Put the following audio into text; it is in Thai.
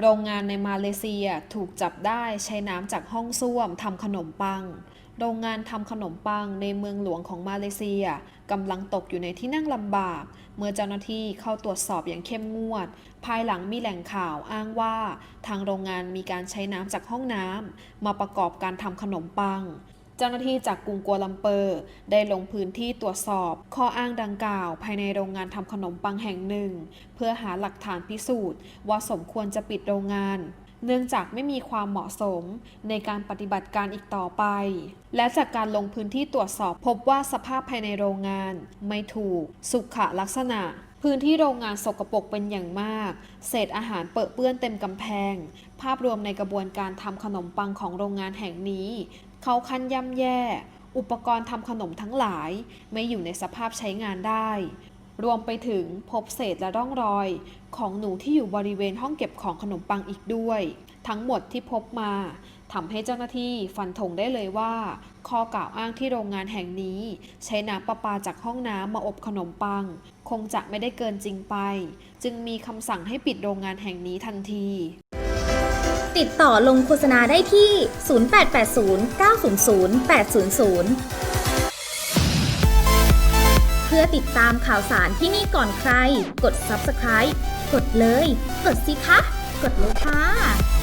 โรงงานในมาเลเซียถูกจับได้ใช้น้ำจากห้องส้วมทำขนมปัง โรงงานทำขนมปังในเมืองหลวงของมาเลเซียกำลังตกอยู่ในที่นั่งลำบาก เมื่อเจ้าหน้าที่เข้าตรวจสอบอย่างเข้มงวด ภายหลังมีแหล่งข่าวอ้างว่า ทางโรงงานมีการใช้น้ำจากห้องน้ำมาประกอบการทำขนมปัง เจ้าหน้าที่จากกรุงกัวลัมเปอร์ ได้ลงพื้นที่ตรวจสอบ ข้ออ้างดังกล่าว ภายในโรงงานทำขนมปังแห่งหนึ่ง เพื่อหาหลักฐานพิสูจน์ ว่าสมควรจะปิดโรงงานเนื่องจากไม่มีความเหมาะสมในการปฏิบัติการอีกต่อไป และจากการลงพื้นที่ตรวจสอบพบว่าสภาพภายในโรงงาน ไม่ถูก สุขลักษณะ พื้นที่โรงงานสกปรกเป็นอย่างมาก เศษอาหารเปื้อนเปื้อนเต็มกำแพง ภาพรวมในกระบวนการทำขนมปังของโรงงานแห่งนี้ เขาคันย่ำแย่ อุปกรณ์ทำขนมทั้งหลาย ไม่อยู่ในสภาพใช้งานได้ รวมไปถึงพบเศษและร่องรอย ของหนูที่อยู่บริเวณห้องเก็บของขนมปังอีกด้วย ทั้งหมดที่พบมา ทำให้เจ้าหน้าที่ฟันธงได้เลยว่า ข้อกล่าวอ้างที่โรงงานแห่งนี้ ใช้น้ำประปาจากห้องน้ำมาอบขนมปัง คงจะไม่ได้เกินจริงไป จึงมีคำสั่งให้ปิดโรงงานแห่งนี้ทันที ติดต่อลงโฆษณาได้ที่ 0880 900 800เพื่อติดตามข่าวสารที่นี่ก่อนใคร กด subscribe กดเลย กดสิคะ กดเลยค่ะ